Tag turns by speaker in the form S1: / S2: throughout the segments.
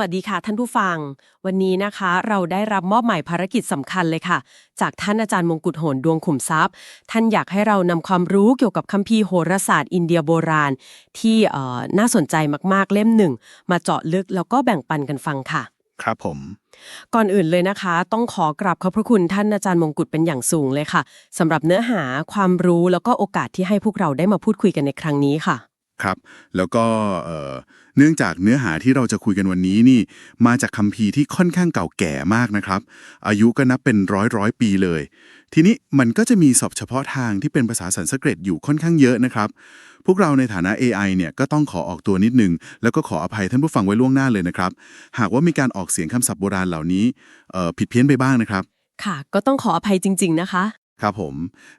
S1: วัสดีค่ะท่านผู้ฟัง วันนี้นะคะ เราได้รับมอบหมายภารกิจสำคัญเลยค่ะ จากท่านอาจารย์มงกุฎโหนดวงขุมทรัพย์ ท่านอยากให้เรานำความรู้เกี่ยวกับคัมภีร์โหราศาสตร์อินเดียโบราณ ที่เอ่อน่าสนใจมากๆเล่มหนึ่ง มาเจาะลึกแล้วก็แบ่งปันกันฟังค่ะ
S2: ครับผม
S1: ก่อนอื่นเลยนะคะ ต้องขอกราบขอบพระคุณท่านอาจารย์มงกุฎเป็นอย่างสูงเลยค่ะสำหรับเนื้อหาความรู้แล้วก็โอกาสที่ให้พวกเราได้มาพูดคุยกันในครั้งนี้ค่ะ
S2: ครับ แล้วก็เอ่อเนื่องจากเนื้อหาที่เราจะคุยกันวันนี้นี่ มาจากคัมภีร์ที่ค่อนข้างเก่าแก่มากนะครับ อายุก็นับเป็นร้อยร้อยปีเลย ทีนี้มันก็จะมีศัพท์เฉพาะทางที่เป็นภาษาสันสกฤตอยู่ค่อนข้างเยอะนะครับ พวกเราในฐานะ AI เนี่ยก็ต้องขอออกตัวนิดนึง แล้วก็ขออภัยท่านผู้ฟังไว้ล่วงหน้าเลยนะครับ หากว่ามีการออกเสียงคำศัพท์โบราณเหล่านี้เอ่อผิดเพี้ยนไปบ้างนะครับ
S1: ค่ะ ก็ต้องขออภัยจริง ๆ นะคะ
S2: ครับผม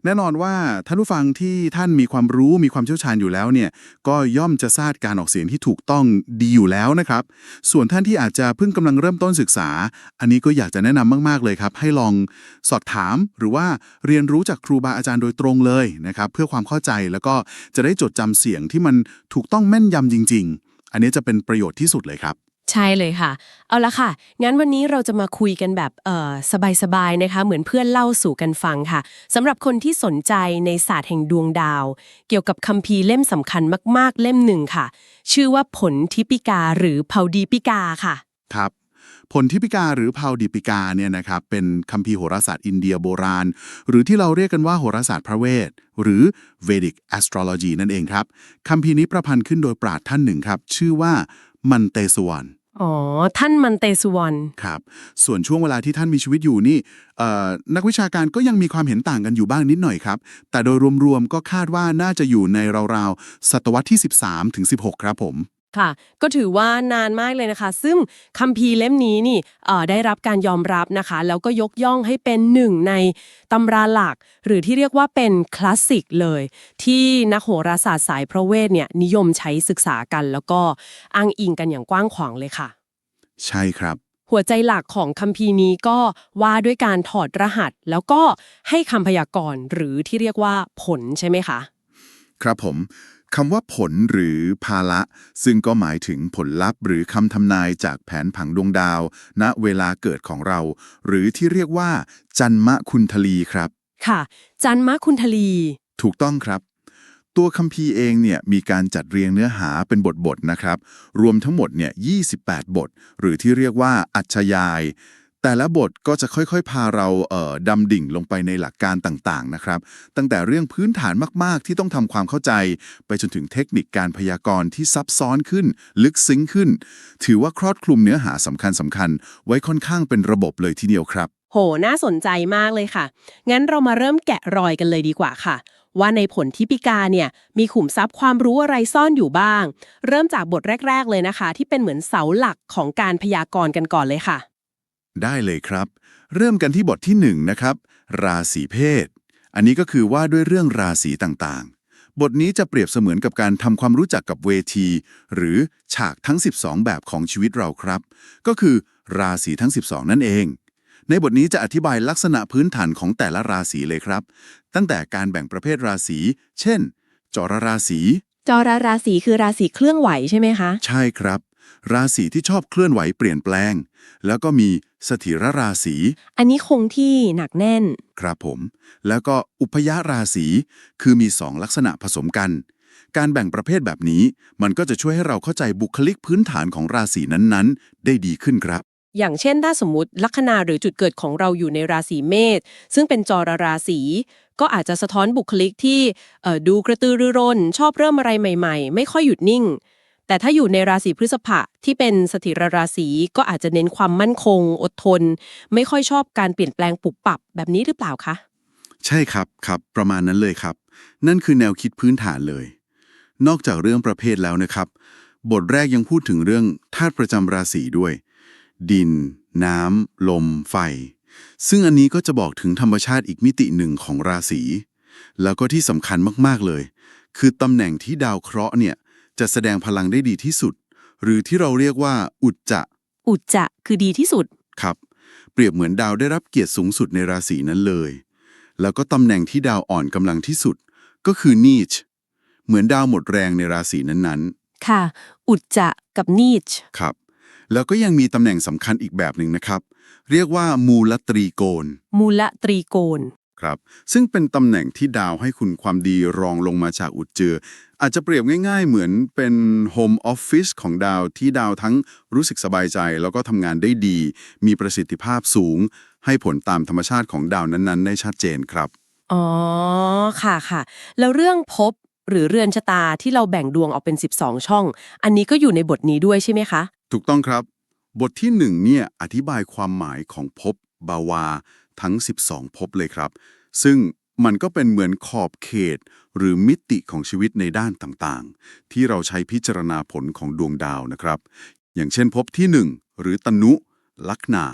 S2: แน่นอนว่าท่านผู้ฟังที่ท่านมีความรู้มีความเชี่ยวชาญอยู่แล้วเนี่ยก็ย่อมจะทราบการออกเสียงที่ถูกต้องดีอยู่แล้วนะครับ ส่วนท่านที่อาจจะเพิ่งกำลังเริ่มต้นศึกษา อันนี้ก็อยากจะแนะนำมากๆเลยครับ ให้ลองสอบถามหรือว่าเรียนรู้จากครูบาอาจารย์โดยตรงเลยนะครับเพื่อความเข้าใจแล้วก็จะได้จดจำเสียงที่มันถูกต้องแม่นยำจริง ๆ อันนี้จะเป็นประโยชน์ที่สุดเลยครับ
S1: ใช่เลยค่ะ เอาละค่ะ งั้นวันนี้เราจะมาคุยกันแบบสบายๆนะคะ เหมือนเพื่อนเล่าสู่กันฟังค่ะสำหรับคนที่สนใจในศาสตร์แห่งดวงดาว เกี่ยวกับคัมภีร์เล่มสำคัญมาก ๆ เล่มหนึ่งค่ะ ชื่อว่าผลทิปิกาหรือเผาดีปิกาค่ะ
S2: ครับ ผลทิปิกาหรือพาดิปิกาเนี่ยนะครับเป็นคัมภีร์โหราศาสตร์อินเดียโบราณ หรือที่เราเรียกกันว่าโหราศาสตร์พระเวท หรือ Vedic Astrology นั่นเองครับคัมภีร์นี้ประพันธ์ขึ้นโดยปราชญ์ท่านหนึ่งครับ ชื่อว่ามันเตสวรรณ
S1: อ๋อ ท่านมันเตสุวรรณ
S2: ครับ ส่วนช่วงเวลาที่ท่านมีชีวิตอยู่นี่เอ่อนักวิชาการก็ยังมีความเห็นต่างกันอยู่บ้างนิดหน่อยครับ แต่โดยรวมๆก็คาดว่าน่าจะอยู่ในราวๆศตวรรษที่ 13ถึง16 ครับผม
S1: ค่ะ ก็ถือว่านานมากเลยนะคะ ซึ่งคัมภีร์เล่มนี้นี่เอ่อได้รับการยอมรับนะคะ แล้วก็ยกย่องให้เป็นหนึ่งในตำราหลัก หรือที่เรียกว่าเป็นคลาสสิกเลย ที่นักโหราศาสตร์สายพระเวทเนี่ยนิยมใช้ศึกษากัน แล้วก็อ้างอิงกันอย่างกว้างขวางเลยค่ะ
S2: ใช่ครับ
S1: หัวใจหลักของคัมภีร์นี้ก็ว่าด้วยการถอดรหัส แล้วก็ให้คำพยากรณ์หรือที่เรียกว่าผลใช่ไหมคะ
S2: ครับผม คำว่าผลหรือภาละ ซึ่งก็หมายถึงผลลัพธ์ หรือคำทำนายจากแผนผังดวงดาว ณเวลาเกิดของเรา หรือที่เรียกว่า จันมะคุณทลีครับ
S1: ค่ะ จันมะคุณทลี
S2: ถูกต้องครับ ตัวคัมภีร์เองเนี่ยมีการจัดเรียงเนื้อหาเป็นบทๆนะครับ รวมทั้งหมดเนี่ย28 บท หรือที่เรียกว่าอัจฉยาย แต่ละบทก็จะค่อยๆ พาเราเอ่อดำดิ่งลงไปในหลักการต่างๆนะครับ ตั้งแต่เรื่องพื้นฐานมากๆ ที่ต้องทำความเข้าใจ ไปจนถึงเทคนิคการพยากรณ์ที่ซับซ้อนขึ้น ลึกซึ้งขึ้น ถือว่าครอบคลุมเนื้อหาสำคัญๆไว้ค่อนข้างเป็นระบบเลยทีเดียวครับ
S1: โห น่าสนใจมากเลยค่ะ งั้นเรามาเริ่มแกะรอยกันเลยดีกว่าค่ะ ว่าในผลทิปิกาเนี่ยมีขุมทรัพย์ความรู้อะไรซ่อนอยู่บ้าง เริ่มจากบทแรก ๆ เลยนะคะ ที่เป็นเหมือนเสาหลักของการพยากรณ์กันก่อนเลยค่ะ
S2: ได้เลยครับ เริ่มกันที่บทที่1นะครับ ราศีเพศ อันนี้ก็คือว่าด้วยเรื่องราศีต่างๆ บทนี้จะเปรียบเสมือนกับการทำความรู้จักกับเวที หรือฉากทั้ง 12 แบบของชีวิตเราครับ ก็คือราศีทั้ง 12 นั่นเอง ในบทนี้จะอธิบายลักษณะพื้นฐานของแต่ละราศีเลยครับ ตั้งแต่การแบ่งประเภทราศี เช่น จรราศี
S1: จอราราศีคือราศีเคลื่อนไหวใช่ไหมคะ
S2: ใช่ครับ ราศีที่ชอบเคลื่อนไหวเปลี่ยนแปลง แล้วก็มีสถิรราศี
S1: อันนี้คงที่หนักแน่น
S2: ครับผม แล้วก็อุพยราศี คือมีสองลักษณะผสมกัน การแบ่งประเภทแบบนี้ มันก็จะช่วยให้เราเข้าใจบุคลิกพื้นฐานของราศีนั้นๆ ได้ดีขึ้นครับ
S1: อย่างเช่นถ้าสมมติลัคนาหรือจุดเกิดของเราอยู่ในราศีเมษซึ่งเป็นจรราศีก็อาจจะสะท้อนบุคลิกที่เอ่อดูกระตือรือร้นชอบเริ่มอะไรใหม่ ๆ ไม่ค่อยหยุดนิ่ง แต่ถ้าอยู่ในราศีพฤษภะที่เป็นสถิรราศีก็อาจจะเน้นความมั่นคง อดทน ไม่ค่อยชอบการเปลี่ยนแปลงปุบปับแบบนี้หรือเปล่าคะ
S2: ใช่ครับครับ ประมาณนั้นเลยครับ นั่นคือแนวคิดพื้นฐานเลย นอกจากเรื่องประเภทแล้วนะครับ บทแรกยังพูดถึงเรื่องธาตุประจำราศีด้วย ดิน น้ำลม ไฟ ซึ่งอันนี้ก็จะบอกถึงธรรมชาติอีกมิติหนึ่งของราศีแล้วก็ที่สำคัญมากๆเลย คือตำแหน่งที่ดาวเคราะห์เนี่ย จะแสดงพลังได้ดีที่สุด หรือที่เราเรียกว่า อุจจะ
S1: อุจจะคือดีที่สุด
S2: ครับ เปรียบเหมือนดาวได้รับเกียรติสูงสุดในราศีนั้นเลย แล้วก็ตำแหน่งที่ดาวอ่อนกำลังที่สุด ก็คือนีชเหมือนดาวหมดแรงในราศีนั้น
S1: ค่ะ อุจจะกับนีช
S2: ๆครับ แล้วก็ยังมีตำแหน่งสำคัญอีกแบบหนึ่งนะครับ เรียกว่ามูลตรีโกณ
S1: มูลตรีโกณ
S2: ครับ ซึ่งเป็นตำแหน่งที่ดาวให้คุณความดีรองลงมาจากอุดเจือ อาจจะเปรียบง่าย ๆ เหมือนเป็นโฮมออฟฟิศของดาวที่ดาวทั้งรู้สึกสบายใจ แล้วก็ทำงานได้ดี มีประสิทธิภาพสูง ให้ผลตามธรรมชาติของดาวนั้นๆ ได้ชัดเจนครับ
S1: อ๋อ ค่ะค่ะ แล้วเรื่องภพหรือเรือนชะตาที่เราแบ่งดวงออกเป็น 12 ช่อง อันนี้ก็อยู่ในบทนี้ด้วยใช่ไหมคะ
S2: ถูกต้องครับ บทที่หนึ่งเนี่ยอธิบายความหมายของภพบาวา ทั้ง 12ภพเลยครับ ซึ่ง มันก็เป็นเหมือนขอบเขต หรือมิติของชีวิตในด้านต่างๆ ที่เราใช้พิจารณาผลของดวงดาวนะครับ อย่างเช่นภพที่ 1 หรือตนุลัคนา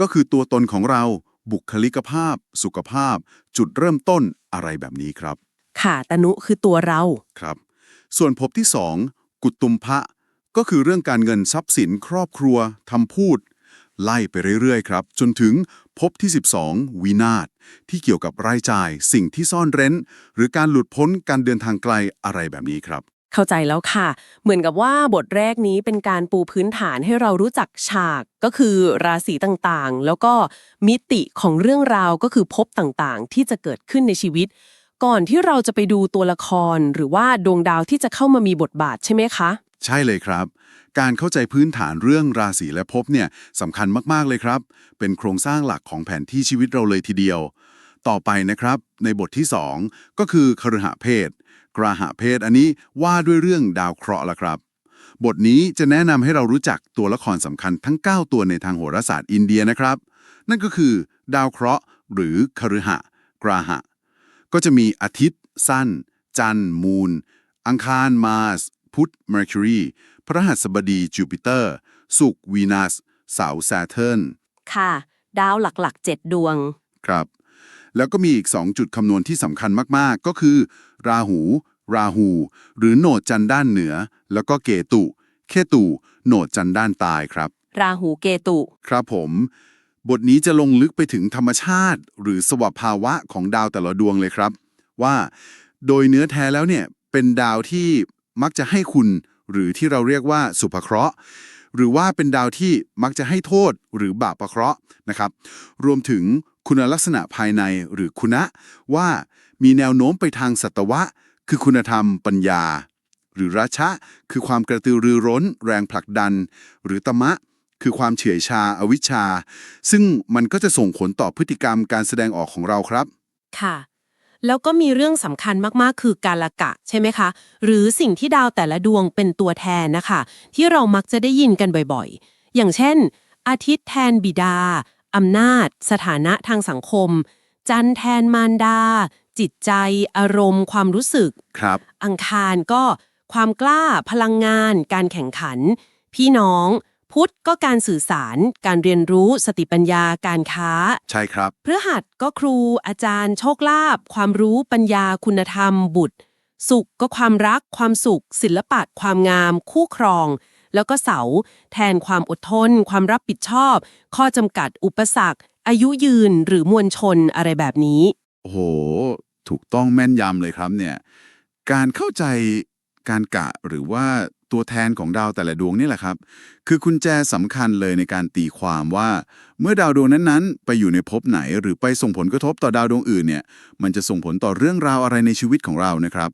S2: ก็คือตัวตนของเราบุคลิกภาพ สุขภาพ จุดเริ่มต้นอะไรแบบนี้ครับ
S1: ค่ะตนุคือตัวเรา
S2: ครับ ส่วนภพที่สองกุตุมพะก็คือเรื่องการเงินทรัพย์สินครอบครัวทำพูด ไล่ไปเรื่อยๆครับ จนถึงภพที่ 12 วินาศที่เกี่ยวกับรายจ่ายสิ่งที่ซ่อนเร้น หรือการหลุดพ้นการเดินทางไกลอะไรแบบนี้ครับ
S1: เข้าใจแล้วค่ะ เหมือนกับว่าบทแรกนี้เป็นการปูพื้นฐานให้เรารู้จักฉากก็คือราศีต่างๆ แล้วก็มิติของเรื่องราวก็คือภพต่างๆ ที่จะเกิดขึ้นในชีวิต ก่อนที่เราจะไปดูตัวละครหรือว่าดวงดาวที่จะเข้ามามีบทบาทใช่ไหมคะ
S2: ใช่เลยครับ การเข้าใจพื้นฐานเรื่องราศีและภพเนี่ยสำคัญมากๆเลยครับ เป็นโครงสร้างหลักของแผนที่ชีวิตเราเลยทีเดียว ต่อไปนะครับ ในบทที่ 2 ก็คือคฤหเพศกราหะเพศอันนี้ว่าด้วยเรื่องดาวเคราะห์ละครับ บทนี้จะแนะนำให้เรารู้จักตัวละครสำคัญทั้ง 9 ตัวในทางโหราศาสตร์อินเดียนะครับ นั่นก็คือ ดาวเคราะห์ หรือคฤหะกราหะ ก็จะมีอาทิตย์ สั้น จันทร์มูนอังคารมาส พุธเมอร์คิวรีพระหัสบดีจูปิเตอร์ศุกร์วีนัสเสาร์แซเทิร์น
S1: ค่ะ ดาวหลักๆ 7 ดวง
S2: ครับ แล้วก็มีอีก 2 จุดคำนวณที่สำคัญมากๆ ก็คือ ราหู ราหู หรือโหนดจันทร์ด้านเหนือ แล้วก็เกตุ เคตุ โหนดจันทร์ด้านใตายครับ
S1: ราหูเกตุ
S2: ครับผม บทนี้จะลงลึกไปถึงธรรมชาติ หรือสวภาวะของดาวแต่ละดวงเลยครับ ว่า โดยเนื้อแท้แล้วเนี่ยเป็นดาวที่ มักจะให้คุณ หรือที่เราเรียกว่าสุภเคราะห์ หรือว่าเป็นดาวที่มักจะให้โทษหรือบาปประเคราะห์นะครับ รวมถึงคุณลักษณะภายในหรือคุณะ ว่ามีแนวโน้มไปทางสัตวะ คือคุณธรรมปัญญา หรือราชะ คือความกระตือรือร้น แรงผลักดัน หรือตมะ คือความเฉื่อยชาอวิชชา ซึ่งมันก็จะส่งผลต่อพฤติกรรมการแสดงออกของเราครับ
S1: ค่ะ แล้วก็มีเรื่องสำคัญมากๆ คือการละกะใช่ไหมคะ หรือสิ่งที่ดาวแต่ละดวงเป็นตัวแทนนะคะ ที่เรามักจะได้ยินกันบ่อยๆ อย่างเช่น อาทิตย์แทนบิดาอำนาจ สถานะทางสังคม จันทร์แทนมารดา จิตใจ อารมณ์ ความรู้สึก
S2: ครับ
S1: อังคารก็ความกล้า พลังงาน การแข่งขัน พี่น้อง พุธก็การสื่อสาร การเรียนรู้ สติปัญญา การค้า
S2: ใช่ครับ
S1: พฤหัสก็ครู อาจารย์ โชคลาภความรู้ปัญญา คุณธรรม บุตร สุขก็ความรัก ความสุข ศิลปะ ความงาม คู่ครอง แล้วก็เสาร์แทนความอดทน ความรับผิดชอบ ข้อจำกัด อุปสรรค อายุยืนหรือมวลชนอะไรแบบนี้
S2: โอ้โห ถูกต้องแม่นยำเลยครับเนี่ย การเข้าใจการกะหรือว่า ตัวแทนของดาวแต่ละดวงนี่แหละครับ คือกุญแจสำคัญเลยในการตีความว่า เมื่อดาวดวงนั้นๆ ไปอยู่ในภพไหน หรือไปส่งผลกระทบต่อดาวดวงอื่นเนี่ยมันจะส่งผลต่อเรื่องราวอะไรในชีวิตของเรานะครับ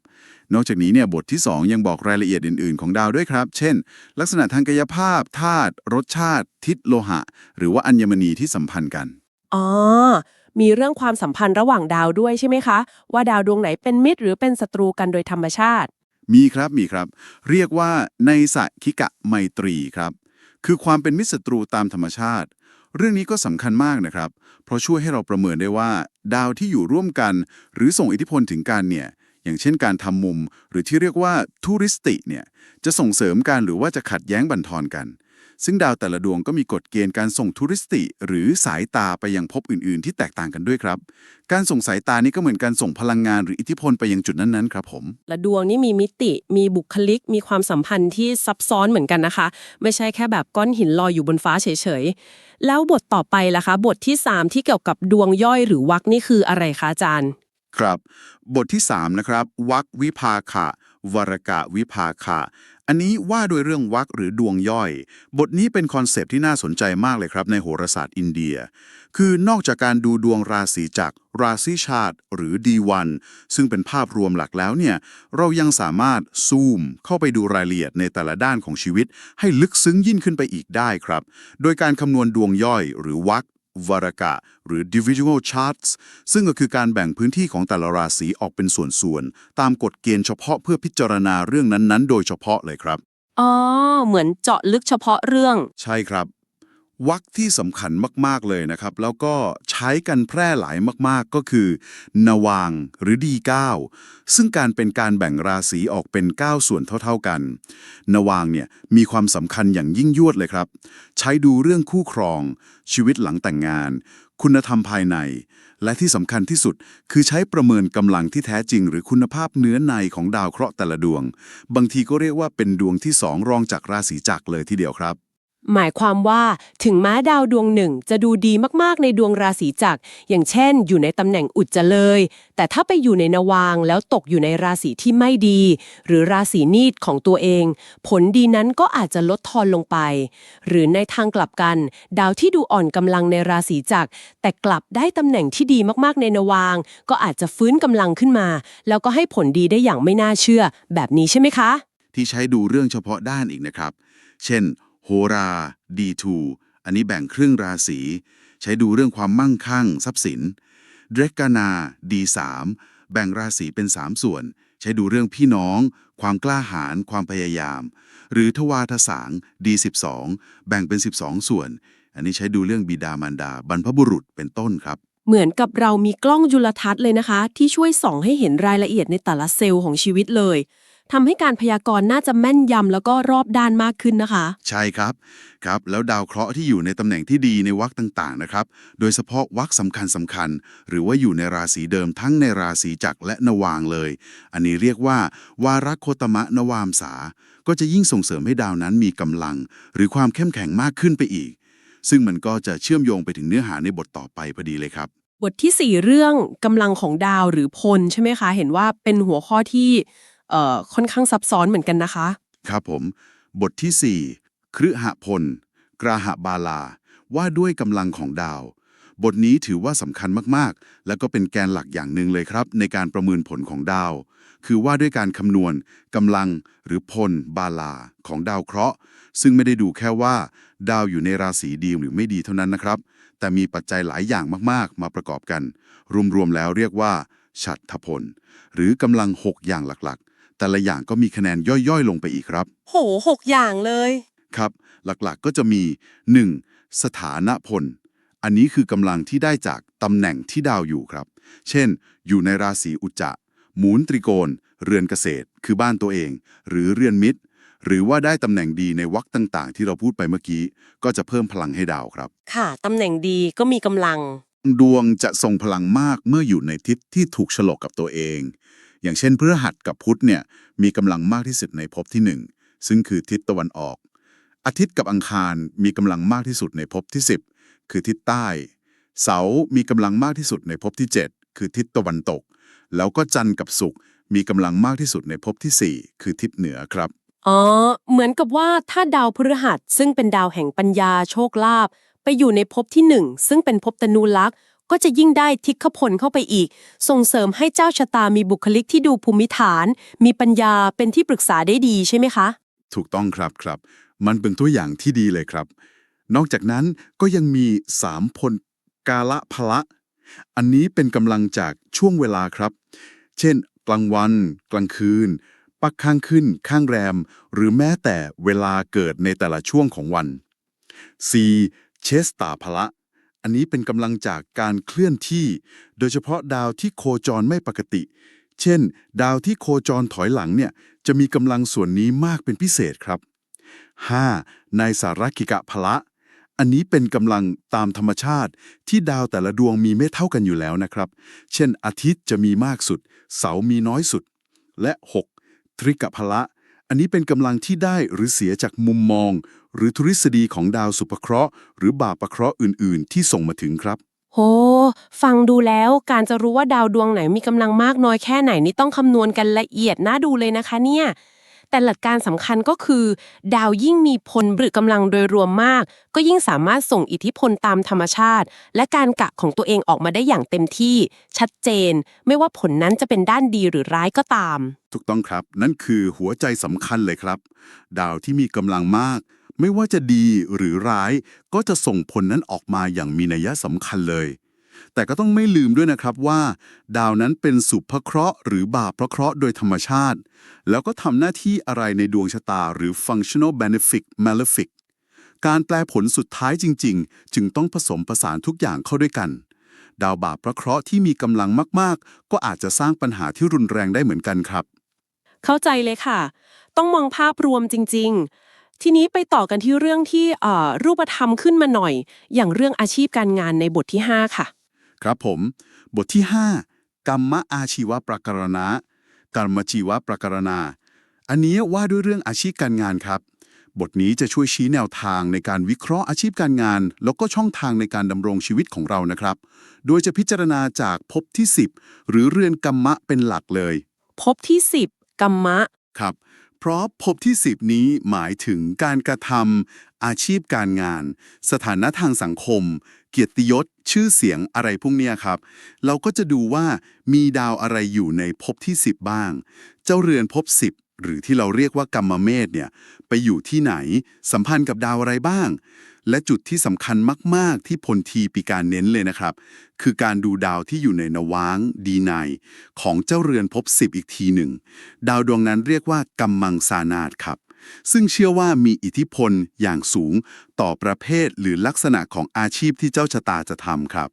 S2: นอกจากนี้เนี่ยบทที่ 2 ยังบอกรายละเอียดอื่น ๆ ของดาวด้วยครับ เช่น ลักษณะทางกายภาพธาตุรสชาติ ทิศโลหะ หรือว่าอัญมณีที่สัมพันธ์กัน
S1: อ๋อมีเรื่องความสัมพันธ์ระหว่างดาวด้วยใช่ไหมคะ ว่าดาวดวงไหนเป็นมิตรหรือเป็นศัตรูกันโดยธรรมชาติ
S2: มีครับมีครับ เรียกว่าในสะคิกะไมตรีครับ คือความเป็นมิตรศัตรูตามธรรมชาติ เรื่องนี้ก็สำคัญมากนะครับ เพราะช่วยให้เราประเมินได้ว่า ดาวที่อยู่ร่วมกัน หรือส่งอิทธิพลถึงกันเนี่ยอย่างเช่นการทำมุม หรือที่เรียกว่าทูริสติเนี่ยจะส่งเสริมกันหรือว่าจะขัดแย้งบั่นทอนกัน ซึ่งดาวแต่ละดวงก็มีกฎเกณฑ์การส่งทูริสติ หรือสายตาไปยังภพอื่น ๆ ที่แตกต่างกันด้วยครับ การส่งสายตานี้ก็เหมือนการส่งพลังงานหรืออิทธิพลไปยังจุดนั้น ๆ ครับผม
S1: และดวงนี่มีมิติ มีบุคลิก มีความสัมพันธ์ที่ซับซ้อนเหมือนกันนะคะ ไม่ใช่แค่แบบก้อนหินลอยอยู่บนฟ้าเฉย ๆ แล้วบทต่อไปล่ะคะ บทที่ 3 ที่เกี่ยวกับดวงย่อยหรือวักนี่คืออะไรคะอาจารย์
S2: ครับ บทที่3นะครับวักวิภาขะ วรกะวิภาคะ อันนี้ว่าโดวยเรื่องวักหรือดวงย่อย บทนี้เป็นคอนเซปที่น่าสนใจมากเลยครับในโหราศาสตร์อินเดีย คือนอกจากการดูดวงราศีจากราศีชาติ หรือ D1 ซึ่งเป็นภาพรวมหลักแล้วเนี่ย เรายังสามารถซูมเข้าไปดูรายละเอียดในแต่ละด้านของชีวิต ให้ลึกซึ้งยิ่งขึ้นไปอีกได้ครับ โดยการคำนวณดวงย่อยหรือวัก วรกะ หรือ individual charts ซึ่งก็คือการแบ่งพื้นที่ของแต่ละราศีออกเป็นส่วนๆ ตามกฎเกณฑ์เฉพาะเพื่อพิจารณาเรื่องนั้นๆ โดยเฉพาะเลยครับ
S1: อ๋อ เหมือนเจาะลึกเฉพาะเรื่อง
S2: ใช่ครับ วักที่สำคัญมาก ๆ เลยนะครับ แล้วก็ใช้กันแพร่หลายมาก ๆ ก็คือ นวางหรือดีเก้าซึ่งการเป็นการแบ่งราศีออกเป็น 9 ส่วนเท่า ๆ กัน นวางเนี่ยมีความสำคัญอย่างยิ่งยวดเลยครับ ใช้ดูเรื่องคู่ครอง ชีวิตหลังแต่งงาน คุณธรรมภายใน และที่สำคัญที่สุด คือใช้ประเมินกำลังที่แท้จริง หรือคุณภาพเนื้อในของดาวเคราะห์แต่ละดวง บางทีก็เรียกว่าเป็นดวงที่สองรองจากราศีจักรเลยทีเดียวครับ
S1: หมายความว่าถึงแม้ดาวดวงหนึ่งจะดูดีมากๆในดวงราศีจักรอย่างเช่น อยู่ในตำแหน่งอุจจะเลย แต่ถ้าไปอยู่ในนวางแล้วตกอยู่ในราศีที่ไม่ดี หรือราศีนีดของตัวเอง ผลดีนั้นก็อาจจะลดทอนลงไป หรือในทางกลับกัน ดาวที่ดูอ่อนกำลังในราศีจักรแต่กลับได้ตำแหน่งที่ดีมากๆในนวาง ก็อาจจะฟื้นกำลังขึ้นมา แล้วก็ให้ผลดีได้อย่างไม่น่าเชื่อ แบบนี้ใช่ไหมคะ
S2: ที่ใช้ดูเรื่องเฉพาะด้านอีกนะครับ เช่น โหรา D2 อันนี้แบ่งครึ่งราศี ใช้ดูเรื่องความมั่งคั่ง ทรัพย์สินเดรกานา D3 แบ่งราศีเป็น 3 ส่วน ใช้ดูเรื่องพี่น้อง ความกล้าหาญความพยายาม หรือทวารทสาง D12 แบ่งเป็น 12 ส่วน อันนี้ใช้ดูเรื่องบิดามารดา บรรพบุรุษเป็นต้นครับ
S1: เหมือนกับเรามีกล้องจุลทรรศน์เลยนะคะ ที่ช่วยส่องให้เห็นรายละเอียดในแต่ละเซลล์ของชีวิตเลย ทำให้การพยากรณ์น่าจะแม่นยำแล้วก็รอบด้านมากขึ้นนะคะ
S2: ใช่ครับครับ แล้วดาวเคราะห์ที่อยู่ในตำแหน่งที่ดีในวรรคต่างๆนะครับ โดยเฉพาะวรรคสำคัญสำคัญ หรือว่าอยู่ในราศีเดิมทั้งในราศีจักรและนวางเลย อันนี้เรียกว่า วาระโคตมะนวามสา ก็จะยิ่งส่งเสริมให้ดาวนั้นมีกำลัง หรือความเข้มแข็งมากขึ้นไปอีก ซึ่งมันก็จะเชื่อมโยงไปถึงเนื้อหาในบทต่อไปพอดีเลยครับ
S1: บทที่ 4 เรื่องกำลังของดาวหรือพลใช่ไหมคะ เห็นว่าเป็นหัวข้อที่ เอ่อค่อนข้างซับซ้อนเหมือนกันนะคะ
S2: ครับผม บทที่ 4 คฤหพล กราหบาลา ว่าด้วยกำลังของดาว บทนี้ถือว่าสำคัญมากๆ และก็เป็นแกนหลักอย่างหนึ่งเลยครับ ในการประเมินผลของดาว คือว่าด้วยการคำนวณกำลังหรือพล บาลา ของดาวเคราะห์ ซึ่งไม่ได้ดูแค่ว่า ดาวอยู่ในราศีดีหรือไม่ดีเท่านั้นนะครับ แต่มีปัจจัยหลายอย่างมากๆ มาประกอบกัน รวมๆแล้วเรียกว่าฉัตรพล หรือกำลัง 6 อย่างหลักๆ แต่ละอย่างก็มีคะแนนย่อยๆ ลงไปอีกครับ
S1: โหหกอย่างเลย
S2: ครับ หลักๆก็จะมี 1. สถานะพล อันนี้คือกำลังที่ได้จากตำแหน่งที่ดาวอยู่ครับ เช่น อยู่ในราศีอุจจะหมุนตริโกณเรือนเกษตร คือบ้านตัวเอง หรือเรือนมิตร หรือว่าได้ตำแหน่งดีในวรรคต่างๆ ที่เราพูดไปเมื่อกี้ ก็จะเพิ่มพลังให้ดาวครับ
S1: ค่ะ ตำแหน่งดีก็มีกำลัง
S2: ดวงจะทรงพลังมากเมื่ออยู่ในทิศที่ถูกฉลกกับตัวเอง อย่างเช่นพฤหัสกับพุธเนี่ยมีกำลังมากที่สุดในภพที่หนึ่งซึ่งคือทิศตะวันออก อาทิตย์กับอังคารมีกำลังมากที่สุดในภพที่ 10 คือทิศใต้ เสาร์มีกำลังมากที่สุดในภพที่ 7 คือทิศตะวันตก แล้วก็จันทร์กับศุกร์มีกำลังมากที่สุดในภพที่ 4 คือทิศเหนือครับ
S1: อ๋อ เหมือนกับว่าถ้าดาวพฤหัสซึ่งเป็นดาวแห่งปัญญาโชคลาภไปอยู่ในภพที่หนึ่งซึ่งเป็นภพตนูลักษ์ ก็จะยิ่งได้ทิศพลเข้าไปอีก ส่งเสริมให้เจ้าชะตามีบุคลิกที่ดูภูมิฐาน มีปัญญาเป็นที่ปรึกษาได้ดีใช่ไหมคะ
S2: ถูกต้องครับครับ มันเป็นตัวอย่างที่ดีเลยครับ นอกจากนั้นก็ยังมีสามพลกาละพละ อันนี้เป็นกำลังจากช่วงเวลาครับ เช่น กลางวัน กลางคืน ปักข้างขึ้น ข้างแรม หรือแม้แต่เวลาเกิดในแต่ละช่วงของวัน 4. เชสตาพละ อันนี้เป็นกำลังจากการเคลื่อนที่ โดยเฉพาะดาวที่โคจรไม่ปกติ เช่น ดาวที่โคจรถอยหลังเนี่ยจะมีกำลังส่วนนี้มากเป็นพิเศษครับ 5. ในสารกิกะพละ อันนี้เป็นกำลังตามธรรมชาติที่ดาวแต่ละดวงมีไม่เท่ากันอยู่แล้วนะครับ เช่น อาทิตย์จะมีมากสุด เสาร์มีน้อยสุด และ 6. ทริกะพละ อันนี้เป็นกำลังที่ได้หรือเสียจากมุมมอง หรือทฤษฎีของดาวสุภเคราะห์ หรือบาปเคราะห์อื่น ๆ ที่ส่งมาถึงครับ
S1: โห ฟังดูแล้วการจะรู้ว่าดาวดวงไหนมีกำลังมากน้อยแค่ไหนนี่ต้องคำนวณกันละเอียดน่าดูเลยนะคะเนี่ย แต่หลักการสำคัญก็คือ ดาวยิ่งมีพลหรือกำลังโดยรวมมาก ก็ยิ่งสามารถส่งอิทธิพลตามธรรมชาติ และการกะของตัวเองออกมาได้อย่างเต็มที่ ชัดเจน ไม่ว่าผลนั้นจะเป็นด้านดีหรือร้ายก็ตาม
S2: ถูกต้องครับ นั่นคือหัวใจสำคัญเลยครับ ดาวที่มีกำลังมาก ไม่ว่าจะดีหรือร้ายก็จะส่งผลนั้นออกมาอย่างมีนัยสำคัญเลย แต่ก็ต้องไม่ลืมด้วยนะครับว่า ดาวนั้นเป็นสุภเคราะห์หรือบาปเคราะห์โดยธรรมชาติ แล้วก็ทำหน้าที่อะไรในดวงชะตาหรือ functional benefic malefic การแปลผลสุดท้ายจริง ๆ จึงต้องผสมผสานทุกอย่างเข้าด้วยกัน ดาวบาปพระเคราะห์ที่มีกำลังมาก ๆ ก็อาจจะสร้างปัญหาที่รุนแรงได้เหมือนกันครับ
S1: เข้าใจเลยค่ะ ต้องมองภาพรวมจริง ๆ ทีนี้ไปต่อกันที่เรื่องที่เอ่อรูปธรรมขึ้นมาหน่อย อย่างเรื่องอาชีพการงานในบทที่ 5 ค่ะ
S2: ครับผม บทที่ 5 กรรมอาชีวประการณะกรรมชีวประการณา อันนี้ว่าด้วยเรื่องอาชีพการงานครับ บทนี้จะช่วยชี้แนวทางในการวิเคราะห์อาชีพการงาน แล้วก็ช่องทางในการดำรงชีวิตของเรานะครับ โดยจะพิจารณาจากภพที่ 10 หรือเรือนกรรมะเป็นหลักเลย
S1: พบที่ 10กรรมะ
S2: ครับ เพราะภพที่ 10 นี้หมายถึงการกระทำอาชีพการงาน สถานะทางสังคม เกียรติยศ ชื่อเสียงอะไรพวกเนี้ยครับ เราก็จะดูว่ามีดาวอะไรอยู่ในภพที่ 10 บ้าง เจ้าเรือนภพ10 หรือที่เราเรียกว่ากรรมเมษเนี่ยไปอยู่ที่ไหน สัมพันธ์กับดาวอะไรบ้าง และจุดที่สำคัญมาก ๆ ที่พลทีปีการเน้นเลยนะครับ คือการดูดาวที่อยู่ในนว้างดีไนของเจ้าเรือนภพ10อีกทีหนึ่ง ดาวดวงนั้นเรียกว่ากำมังสานาตครับ ซึ่งเชื่อว่ามีอิทธิพลอย่างสูงต่อประเภทหรือลักษณะของอาชีพที่เจ้าชะตาจะทำครับ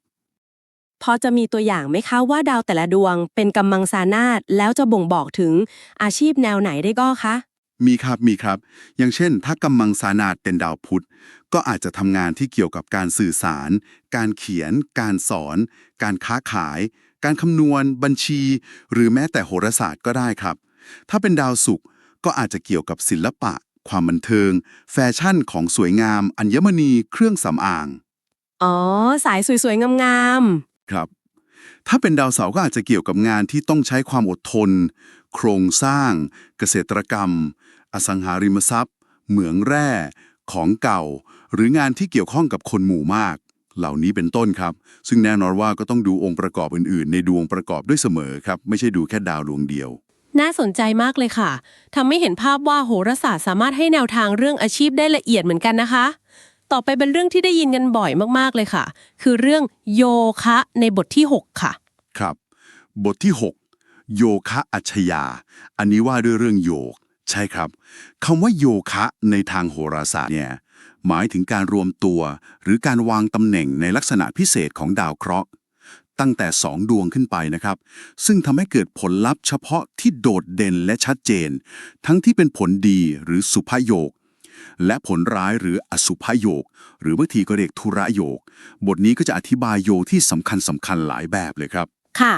S1: พอจะมีตัวอย่างไหมคะว่าดาวแต่ละดวงเป็นกำมังสานาตแล้วจะบ่งบอกถึงอาชีพแนวไหนได้ก็คะ
S2: มีครับมีครับ อย่างเช่น ถ้ากำมังสานาตเป็นดาวพุธ ก็อาจจะทำงานที่เกี่ยวกับการสื่อสาร การเขียน การสอน การค้าขาย การคำนวณ บัญชี หรือแม้แต่โหราศาสตร์ก็ได้ครับ ถ้าเป็นดาวศุกร์ก็อาจจะเกี่ยวกับศิลปะ ความบันเทิง แฟชั่นของสวยงาม อัญมณี เครื่องสำอาง
S1: อ๋อ สายสวยๆ งาม
S2: ครับ ถ้าเป็นดาวเสาร์ก็อาจจะเกี่ยวกับงานที่ต้องใช้ความอดทน โครงสร้าง เกษตรกรรมอ สังหาริมทรัพย์ เหมืองแร่ ของเก่า หรืองานที่เกี่ยวข้องกับคนหมู่มาก เหล่านี้เป็นต้นครับ ซึ่งแน่นอนว่าก็ต้องดูองค์ประกอบอื่นๆ ในดวงประกอบด้วยเสมอครับ ไม่ใช่ดูแค่ดาวดวงเดียว
S1: ๆน่าสนใจมากเลยค่ะทำให้เห็นภาพว่าโหราศาสตร์สามารถให้แนวทางเรื่องอาชีพได้ละเอียดเหมือนกันนะคะ ต่อไปเป็นเรื่องที่ได้ยินกันบ่อยมากๆเลยค่ะ คือเรื่องโยคะในบทที่ 6 ค่ะ
S2: ครับ บทที่ 6 โยคะอัจฉยา อันนี้ว่าด้วยเรื่องโยก ใช่ครับคำว่าโยคะในทางโหราศาสตร์เนี่ยหมายถึงการรวมตัว หรือการวางตำแหน่งในลักษณะพิเศษของดาวเคราะห์ ตั้งแต่สองดวงขึ้นไปนะครับ ซึ่งทำให้เกิดผลลัพธ์เฉพาะที่โดดเด่นและชัดเจน ทั้งที่เป็นผลดีหรือสุภโยกและผลร้ายหรืออสุภโยกหรือบางทีก็เรียกทุระโยกบทนี้ก็จะอธิบายโยกที่สำคัญสำคัญหลายแบบเลยครับ
S1: ค่ะ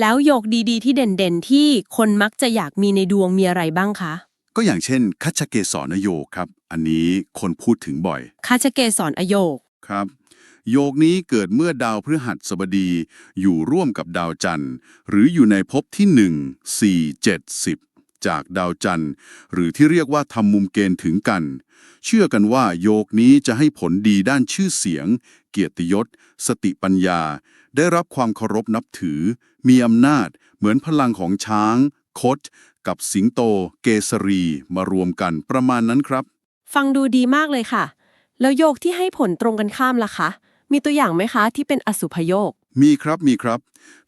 S1: แล้วโยกดีๆ ที่เด่นๆ ที่คนมักจะอยากมีในดวงมีอะไรบ้างคะ
S2: ก็อย่างเช่นคัจฉเกศรโยกครับ อันนี้คนพูดถึงบ่อย
S1: คาชเกสรอโยก
S2: ครับ โยกนี้เกิดเมื่อดาวพฤหัสบดี อยู่ร่วมกับดาวจันทร์ หรืออยู่ในภพที่ 1 4 7 10 จากดาวจันทร์ หรือที่เรียกว่าทำมุมเกณฑ์ถึงกัน เชื่อกันว่าโยกนี้จะให้ผลดีด้านชื่อเสียง เกียรติยศ สติปัญญา ได้รับความเคารพนับถือ มีอำนาจ เหมือนพลังของช้าง คดกับสิงโต เกสรี มารวมกันประมาณนั้นครับ
S1: ฟังดูดีมากเลยค่ะ แล้วโยกที่ให้ผลตรงกันข้ามล่ะคะ มีตัวอย่างไหมคะที่เป็นอสุภโยก
S2: มีครับมีครับ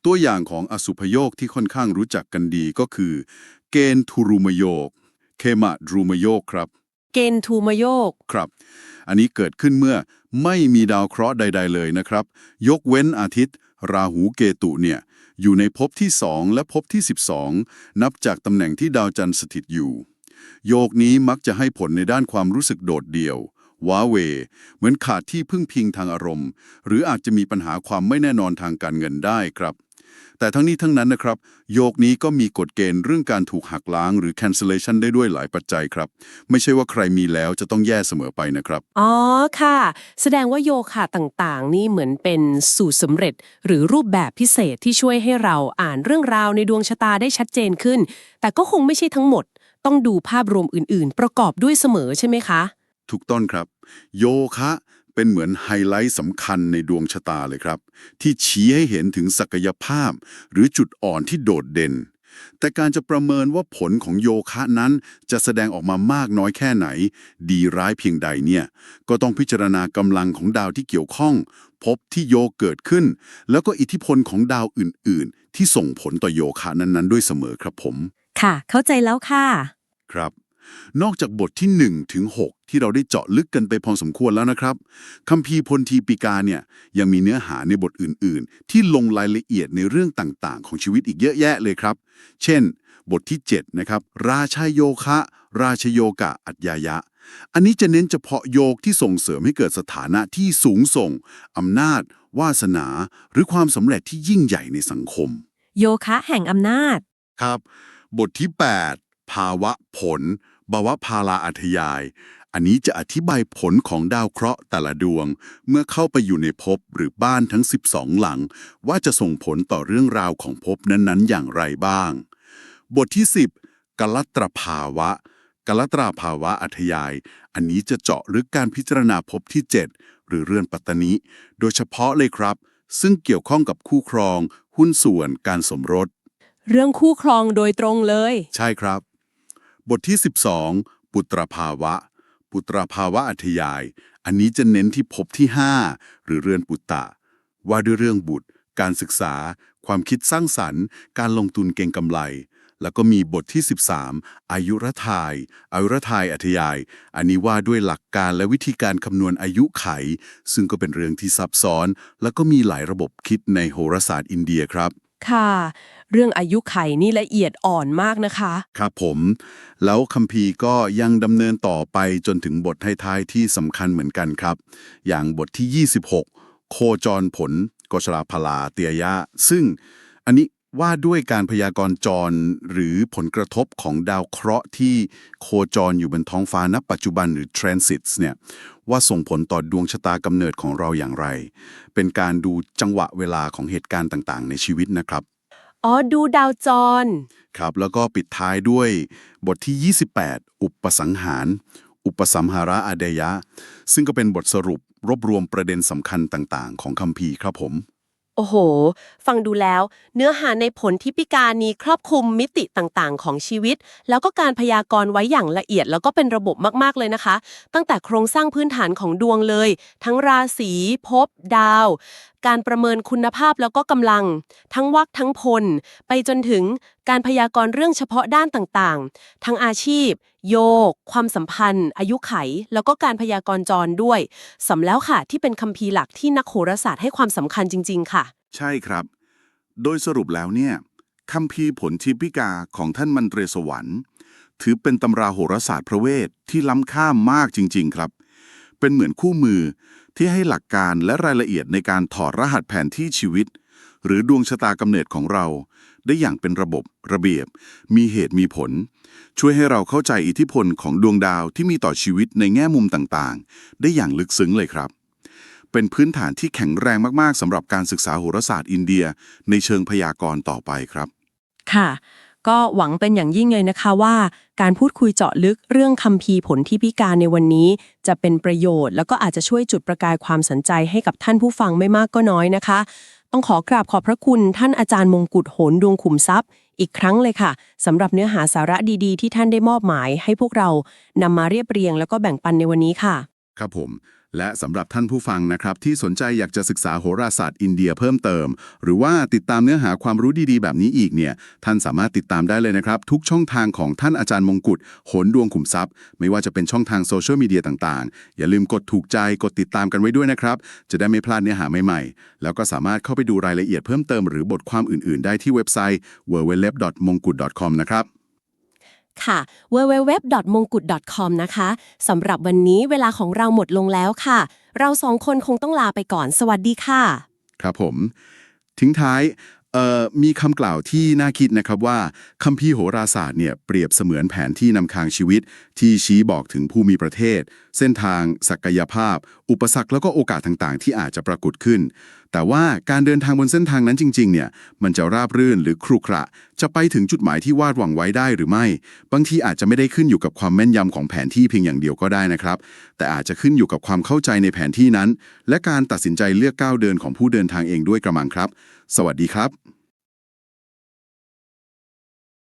S2: ตัวอย่างของอสุภโยคที่ค่อนข้างรู้จักกันดีก็คือ เกณฑ์ทุรุมโยก เคมาดรูมโยกครับ
S1: เกณฑ์ทูมโยก
S2: ครับ อันนี้เกิดขึ้นเมื่อไม่มีดาวเคราะห์ใด ๆ เลยนะครับ ยกเว้นอาทิตย์ ราหูเกตุเนี่ย อยู่ในภพที่ 2 และภพที่ 12 นับจากตำแหน่งที่ดาวจันทร์สถิตอยู่ โยกนี้มักจะให้ผลในด้านความรู้สึกโดดเดี่ยว ว้าเว เหมือนขาดที่พึ่งพิงทางอารมณ์ หรืออาจจะมีปัญหาความไม่แน่นอนทางการเงินได้ครับ แต่ทั้งนี้ทั้งนั้นนะครับ โยกนี้ก็มีกฎเกณฑ์เรื่องการถูกหักล้างหรือ cancellation ได้ด้วยหลายปัจจัยครับ ไม่ใช่ว่าใครมีแล้วจะต้องแย่เสมอไปนะครับ
S1: อ๋อค่ะ แสดงว่าโยคะต่างๆ นี่เหมือนเป็นสูตรสำเร็จ หรือรูปแบบพิเศษที่ช่วยให้เราอ่านเรื่องราวในดวงชะตาได้ชัดเจนขึ้น แต่ก็คงไม่ใช่ทั้งหมด ต้องดูภาพรวมอื่น ๆ ประกอบด้วยเสมอใช่ไหมคะ
S2: ถูกต้องครับ โยคะ เป็นเหมือนไฮไลท์สำคัญในดวงชะตาเลยครับ ที่ชี้ให้เห็นถึงศักยภาพ หรือจุดอ่อนที่โดดเด่น แต่การจะประเมินว่าผลของโยคะนั้นจะแสดงออกมามากน้อยแค่ไหน ดีร้ายเพียงใดเนี่ย ก็ต้องพิจารณากำลังของดาวที่เกี่ยวข้อง พบที่โยเกิดขึ้น แล้วก็อิทธิพลของดาวอื่น ๆ ที่ส่งผลต่อโยคะนั้นๆ ด้วยเสมอครับผม
S3: ค่ะ เข้าใจแล้วค่ะ
S2: ครับ นอกจากบทที่1ถึง6ที่เราได้เจาะลึกกันไปพอสมควรแล้วนะครับคัมภีร์พลทีปิกาเนี่ยยังมีเนื้อหาในบทอื่น ๆ ที่ลงรายละเอียดในเรื่องต่าง ๆ ของชีวิตอีกเยอะแยะเลยครับ เช่น บทที่7นะครับราชาโยคะ ราชโยกะอัจยายะ อันนี้จะเน้นเฉพาะโยกที่ส่งเสริมให้เกิดสถานะที่สูงส่งอำนาจ วาสนา หรือความสำเร็จที่ยิ่งใหญ่ในสังคม
S3: โยคะแห่งอำนาจ
S2: ครับ บทที่ 8 ภาวะผล บาวะพาลาอัธยาย อันนี้จะอธิบายผลของดาวเคราะห์แต่ละดวง เมื่อเข้าไปอยู่ในภพหรือบ้านทั้ง 12 หลัง ว่าจะส่งผลต่อเรื่องราวของภพนั้นๆ อย่างไรบ้าง บทที่ 10กัลตรภาวะกัลตราภาวะอัธยาย อันนี้จะเจาะลึกการพิจารณาภพที่ 7 หรือเรือนปัตตนิ โดยเฉพาะเลยครับ ซึ่งเกี่ยวข้องกับคู่ครอง หุ้นส่วนการสมรส
S1: เรื่องคู่ครองโดยตรงเลย
S2: ใช่ครับ บทที่ 12 ปุตรภาวะ ปุตรภาวะอัธยาย อันนี้จะเน้นที่ภพที่ 5 หรือเรือนปุตตะ ว่าด้วยเรื่องบุตร การศึกษา ความคิดสร้างสรรค์ การลงทุนเก่งกำไร แล้วก็มีบทที่ 13 อายุรทาย อายุรทายอัธยาย อันนี้ว่าด้วยหลักการและวิธีการคำนวณอายุไข ซึ่งก็เป็นเรื่องที่ซับซ้อน แล้วก็มีหลายระบบคิดในโหราศาสตร์อินเดียครับ
S1: ค่ะ เรื่องอายุไขนี่ละเอียดอ่อนมากนะคะ
S2: ครับผม แล้วคัมภีร์ก็ยังดำเนินต่อไปจนถึงบทท้ายๆที่สำคัญเหมือนกันครับ อย่างบทที่ 26 โคจรผลกชราพลาเตียยะ ซึ่งอันนี้ ว่าด้วยการพยากรณ์จรหรือผลกระทบของดาวเคราะห์ที่โคจรอยู่บนท้องฟ้าณปัจจุบันหรือ transits เนี่ยว่าส่งผลต่อดวงชะตากำเนิดของเราอย่างไร เป็นการดูจังหวะเวลาของเหตุการณ์ต่างๆ ในชีวิตนะครับ
S1: อ๋อ ดูดาวจร
S2: ครับ แล้วก็ปิดท้ายด้วยบทที่ 28 อุปสังหาร อุปสัมหาระอเดยะ ซึ่งก็เป็นบทสรุปรวบรวมประเด็นสำคัญต่างๆ ของคัมภีร์ครับผม
S1: โอ้โห ฟังดูแล้ว เนื้อหาในผลทิพิการนี้ครอบคลุมมิติต่างๆ ของชีวิต แล้วก็การพยากรณ์ไว้อย่างละเอียด แล้วก็เป็นระบบมากๆเลยนะคะ ตั้งแต่โครงสร้างพื้นฐานของดวงเลย ทั้งราศีภพดาว การประเมินคุณภาพแล้วก็กำลัง ทั้งวักทั้งพล ไปจนถึงการพยากรณ์เรื่องเฉพาะด้านต่างๆ ทั้งอาชีพ โยก ความสัมพันธ์ อายุไข แล้วก็การพยากรณ์จรด้วยสำแล้วค่ะ ที่เป็นคัมภีหลักที่นักโหราศาสตร์ให้ความสำคัญจริง ๆ ค่ะ
S4: ใช่ครับ โดยสรุปแล้วเนี่ยคัมภีผลทิพิกาของท่านมันเตรสวรรค์ ถือเป็นตำราโหราศาสตร์พระเวทที่ล้ำค่ามากจริง ๆ ครับ เป็นเหมือนคู่มือ ที่ให้หลักการและรายละเอียดในการถอดรหัสแผนที่ชีวิต หรือดวงชะตากำเนิดของเรา ได้อย่างเป็นระบบระเบียบ มีเหตุมีผล ช่วยให้เราเข้าใจอิทธิพลของดวงดาวที่มีต่อชีวิตในแง่มุมต่างๆ ได้อย่างลึกซึ้งเลยครับ เป็นพื้นฐานที่แข็งแรงมากๆสำหรับการศึกษาโหราศาสตร์อินเดีย ในเชิงพยากรณ์ต่อไปครับ
S1: ค่ะ ก็หวังเป็นอย่างยิ่งเลยนะคะว่า การพูดคุยเจาะลึกเรื่องคัมภีร์ผลที่พิการในวันนี้ จะเป็นประโยชน์ แล้วก็อาจจะช่วยจุดประกายความสนใจให้กับท่านผู้ฟังไม่มากก็น้อยนะคะ ต้องขอกราบขอบพระคุณท่านอาจารย์มงกุฎโหนดวงขุมทรัพย์ อีกครั้งเลยค่ะสำหรับเนื้อหาสาระดีๆ ที่ท่านได้มอบหมาย ให้พวกเรานำมาเรียบเรียง แล้วก็แบ่งปันในวันนี้ค่ะ
S2: ครับผม และสำหรับท่านผู้ฟังนะครับ ที่สนใจอยากจะศึกษาโหราศาสตร์อินเดียเพิ่มเติม หรือว่าติดตามเนื้อหาความรู้ดีๆ แบบนี้อีกเนี่ยท่านสามารถติดตามได้เลยนะครับ ทุกช่องทางของท่านอาจารย์มงกุฎโหนดวงขุมทรัพย์ ไม่ว่าจะเป็นช่องทางโซเชียลมีเดียต่างๆ อย่าลืมกดถูกใจกดติดตามกันไว้ด้วยนะครับ จะได้ไม่พลาดเนื้อหาใหม่ๆ แล้วก็สามารถเข้าไปดูรายละเอียดเพิ่มเติมหรือบทความอื่นๆ ได้ที่เว็บไซต์ www.mongkut.com นะครับ
S1: ค่ะ www.mongkut.com นะคะสำหรับวันนี้เวลาของเราหมดลงแล้วค่ะ เราสองคนคงต้องลาไปก่อน สวัสดีค่ะ
S2: ครับผม ทิ้งท้ายเอ่อมีคำกล่าวที่น่าคิดนะครับว่าคัมภีร์โหราศาสตร์เนี่ยเปรียบเสมือนแผนที่นำทางชีวิต ที่ชี้บอกถึงภูมิประเทศ เส้นทาง ศักยภาพ อุปสรรคแล้วก็โอกาสต่างๆ ที่อาจจะปรากฏขึ้น แต่ว่าการเดินทางบนเส้นทางนั้นจริงๆ เนี่ย มันจะราบรื่นหรือครุขระ จะไปถึงจุดหมายที่วาดหวังไว้ได้หรือไม่ บางทีอาจจะไม่ได้ขึ้นอยู่กับความแม่นยำของแผนที่เพียงอย่างเดียวก็ได้นะครับ แต่อาจจะขึ้นอยู่กับความเข้าใจในแผนที่นั้น และการตัดสินใจเลือกก้าวเดินของผู้เดินทางเองด้วยกระมังครับ สวัสดีครับ